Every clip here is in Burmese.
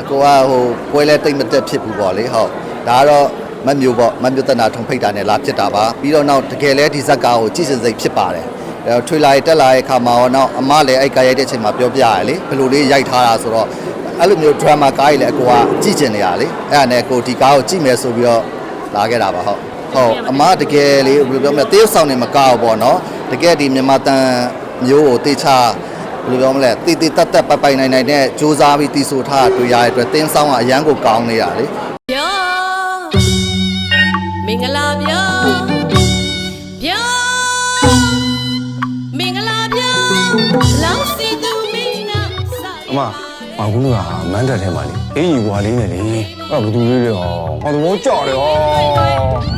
အကိုကဟိုပွဲလဲတိတ်မတက်ဖြစ်ဘူးပေါ့လေဟုတ်ဒါကတော့မတ်မျိုးပေါ့မတ်မျိုးတနာထုံဖိတ်တာနဲ့လာဖြစ်တာပါပြီးတော့နောက်တကယ်လဲဒီဇက်ကာကိုကြည့်စင်စိတ်ဖြစ်ပါတယ်အဲထွေလာရတက်လာရဲ့ခါမှာတော့နောက်အမလည်းအဲ့ကာရိုက်တဲ့အချိန်မှာပြောပြရလေဘယ်လိုလေးရိုက်ထားတာဆိုတော့အဲ့လိုမျိုး drama ကားကြီးလည်းအကိုကကြည့်ကျင်နေရလေအဲ့ဒါနဲ့ကိုဒီကားကိုကြည့်မယ်ဆိုပြီးတော့လာခဲ့တာပါဟုတ်ဟုတ်အမတကယ်လေးဘယ်လိုပြောမလဲတေးဥဆောင်နေမကောက်ဘူးပေါ့နော်တကယ်ဒီမြန်မာတန်မျိုးကိုတေချာ ဘယ်လိုပြောမလဲတည်တည်တက်တက်ပိုက်ပိုင်နိုင်နိုင်နဲ့စူးစမ်းပြီးတီးဆိုထားတွေ့ရတဲ့အတွက်တင်းဆောင်ကအရန်ကိုကောင်းနေရလေပြောမင်္ဂလာပြောပြောမင်္ဂလာပြောလောင်းစီသူမင်းနာစာအမမကူကမန်းတက်ထဲမှာလေအေးကြီးဘွာလေးနဲ့လေအဲ့ဒါဘသူလေးတွေဟောဟောသဘောကြောက်တယ်ဟော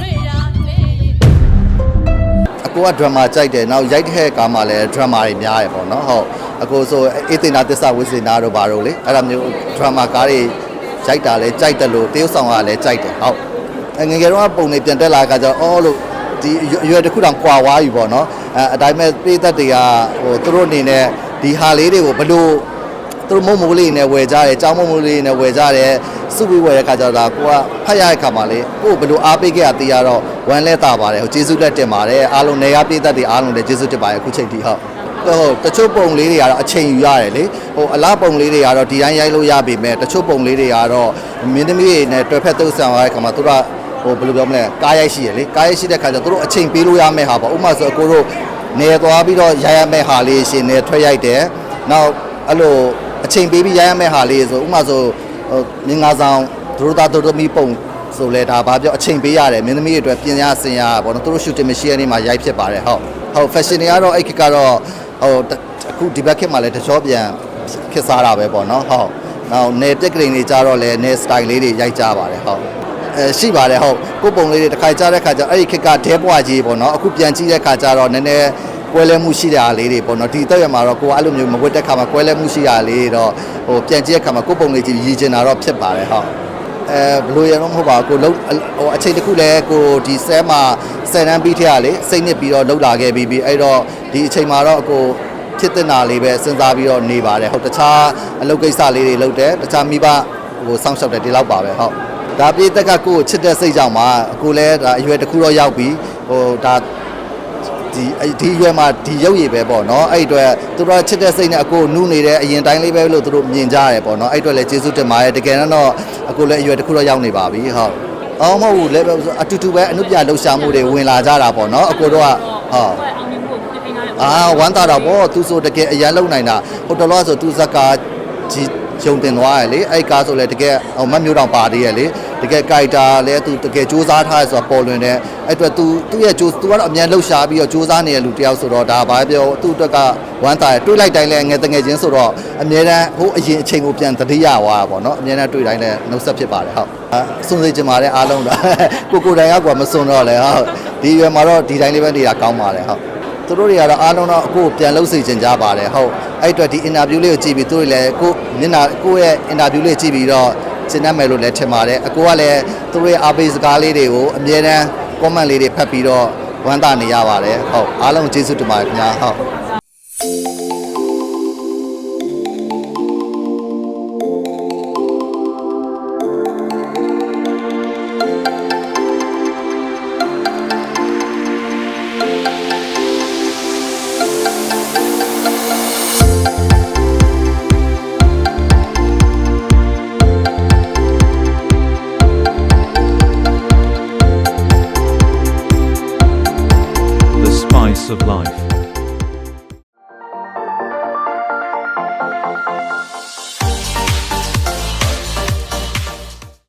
အကိုကဒရမာကြိုက်တယ်နောက်ရိုက်တဲ့ကားမှာလည်းဒရမာတွေများရယ်ပေါ့နော်ဟုတ်အကိုဆိုအေးတင်နာတစ္ဆဝိစေနာတို့ဘာတို့လေအဲ့ဒါမျိုးဒရမာကားတွေရိုက်တာလည်းကြိုက်တယ်လို့တရုပ်ဆောင်ကလည်းကြိုက်တယ်ဟုတ်အငယ်ငယ်တော့ပုံနေပြန်တက်လာကကြတော့အော်လို့ဒီအရွယ်တစ်ခုတောင်ကွာဝါပြီပေါ့နော်အဲအတိုင်းမဲ့ပြည်သက်တွေကဟိုသူတို့အနေနဲ့ဒီဟာလေးတွေကိုဘလို့သူတို့မုံမိုးလေးနဲ့ဝယ်ကြတယ်ကြောင်းမုံမိုးလေးနဲ့ဝယ်ကြတယ် စုပြီးဝယ်တဲ့ခါကျတော့ဒါကိုကဖတ်ရတဲ့ခါမှာလေကိုဘယ်လိုအားပေးခဲ့ရသေးရတော့ဝမ်းလဲတာပါတယ်ဟိုကျေးဇူးလက်တင်ပါတယ်အားလုံးနေရပြည်သက်တွေအားလုံးလည်းကျေးဇူးတင်ပါတယ်အခုချိန်ထိဟုတ်ဟိုတချို့ပုံလေးတွေကတော့အချိန်ယူရတယ်လေဟိုအလားပုံလေးတွေကတော့ဒီတိုင်းရိုက်လို့ရပေမဲ့တချို့ပုံလေးတွေကတော့မင်းသမီးတွေနဲ့တွဲဖက်တုပ်ဆံရတဲ့ခါမှာသူတို့ကဟိုဘယ်လိုပြောမလဲကားရိုက်ရှိရလေကားရိုက်ရှိတဲ့ခါကျတော့သူတို့အချိန်ပေးလို့ရမယ့်ဟာပေါ့ဥပမာဆိုအကိုတို့နေသွားပြီးတော့ရိုက်ရမယ့်ဟာလေးရှင်နေထွက်ရိုက်တယ်နောက်အဲ့လိုအချိန်ပေးပြီးရရမယ့်ဟာလေးဆိုဥပမာဆိုဟို မင်းငါဆောင်ဒုရတာဒုရမီပုံဆိုလဲဒါဘာပြောအချိန်ပေးရတယ်မင်းသမီးတွေအတွက်ပြင်ရဆင်ရပါတော့သူတို့ shooting machine နေမှာရိုက်ဖြစ်ပါတယ်ဟုတ်ဟုတ် fashion တွေကတော့အဲ့ခေတ်ကတော့ဟိုတအခုဒီဘက်ခေတ်မှာလည်းတချောပြန်ခက်စားတာပဲပေါ့နော်ဟုတ်နောက်နေတက်ကလေးတွေကြတော့လဲနေ style လေးတွေရိုက်ကြပါတယ်ဟုတ်အဲရှိပါတယ်ဟုတ်ကိုယ်ပုံလေးတွေတစ်ခါကြားတဲ့ခါကျတော့အဲ့ဒီခေတ်ကဒဲပွားကြီးပေါ့နော်အခုပြန်ကြည့်တဲ့ခါကျတော့နည်းနည်း ကွဲလဲမှုရှိတာလေးတွေပေါ့နော်ဒီတက်ရမှာတော့ကိုကအဲ့လိုမျိုးမဝတ်တဲ့ခါမှာကွဲလဲမှုရှိတာလေးတွေတော့ဟိုပြန်ကြည့်တဲ့ခါမှာကိုယ်ပုံလေးကြီးရည်ကျင်တာတော့ဖြစ်ပါတယ်ဟုတ်အဲဘယ်လိုရတော့မဟုတ်ပါဘူးကိုလုံးဟိုအချိန်တစ်ခုလဲကိုဒီဆဲမှာဆယ်တန်းပြီးထက်ရလေစိတ်နစ်ပြီးတော့လှုပ်လာခဲ့ပြီးပြီးအဲ့တော့ဒီအချိန်မှာတော့ကိုဖြစ်တဲ့နာလေးပဲစဉ်းစားပြီးတော့နေပါတယ်ဟုတ်တခြားအလုပ်ကိစ္စလေးတွေလုပ်တယ်တခြားမိဘဟိုစောင့်ရှောက်တယ်ဒီလောက်ပါပဲဟုတ်ဒါပြေးတက်ကကိုကိုချစ်တဲ့စိတ်ကြောင့်ပါကိုလည်းဒါအရွယ်တစ်ခုတော့ရောက်ပြီးဟိုဒါ ဒီအဲ့ဒီရွယ်မှာဒီရုပ်ရည်ပဲပေါ့နော်အဲ့ဒီအတွက်သူတို့ကချစ်တဲ့စိတ်နဲ့အကိုနုနေတဲ့အရင်တိုင်းလေးပဲလို့သူတို့မြင်ကြရတယ်ပေါ့နော်အဲ့ဒီအတွက်လည်းကျေးဇူးတင်ပါတယ်တကယ်တော့အကိုလည်းအရွယ်တစ်ခုတော့ရောက်နေပါပြီဟုတ်အော်မဟုတ်ဘူးလည်းပဲအတူတူပဲအနုပြလှုပ်ရှားမှုတွေဝင်လာကြတာပေါ့နော်အကိုတို့ကဟုတ်အောင်မြင်မှုကိုပြင်ထားတယ်အာဝမ်းသာတာပေါ့သူဆိုတကယ်အရန်လုံနိုင်တာဟိုတော်လို့ဆိုသူဇက်ကာကြီး ဂျုံတင်သွားရလေအဲ့ကားဆိုလေတကယ်ဟိုမတ်မျိုးတောင်ပါသေးရလေတကယ်ကြိုက်တာလဲသူတကယ်စူးစမ်းထားရဆိုတာပေါ်လွင်တယ်အဲ့အတွက် तू သူ့ရဲ့စူး तू ကတော့အမြန်လှုပ်ရှားပြီးတော့စူးစမ်းနေတဲ့လူတစ်ယောက်ဆိုတော့ဒါဘာပြောသူ့အတွက်ကဝမ်းသာရတွေးလိုက်တိုင်းလဲငယ်တငယ်ချင်းဆိုတော့အမြဲတမ်းဟိုအရင်အချိန်ကိုပြန်သတိရသွားတာပေါ့နော်အမြဲတမ်းတွေးတိုင်းလဲနှုတ်ဆက်ဖြစ်ပါတယ်ဟုတ်အစွန်စေချင်ပါတယ်အားလုံးတော့ကိုကိုတိုင်ကကွာမစွန်တော့လဲဟုတ်ဒီရွယ်မှာတော့ဒီတိုင်းလေးပဲနေတာကောင်းပါတယ်ဟုတ် သူတို့တွေကတော့အားလုံးတော့အခုပြန်လှုပ်စေချင်ကြပါတယ်ဟုတ်အဲ့အတွက်ဒီအင်တာဗျူးလေးကိုကြည့်ပြီးသူတို့လည်းကိုမျက်နှာကိုရဲ့အင်တာဗျူးလေးကြည့်ပြီးတော့ရှင်းတတ်မယ်လို့လည်းထင်ပါတယ်အကိုကလည်းသူတို့ရဲ့အားပေးစကားလေးတွေကိုအမြဲတမ်း comment လေးတွေဖတ်ပြီးတော့ဝမ်းသာနေရပါတယ်ဟုတ်အားလုံးကျေးဇူးတင်ပါတယ်ခင်ဗျာဟုတ် of life.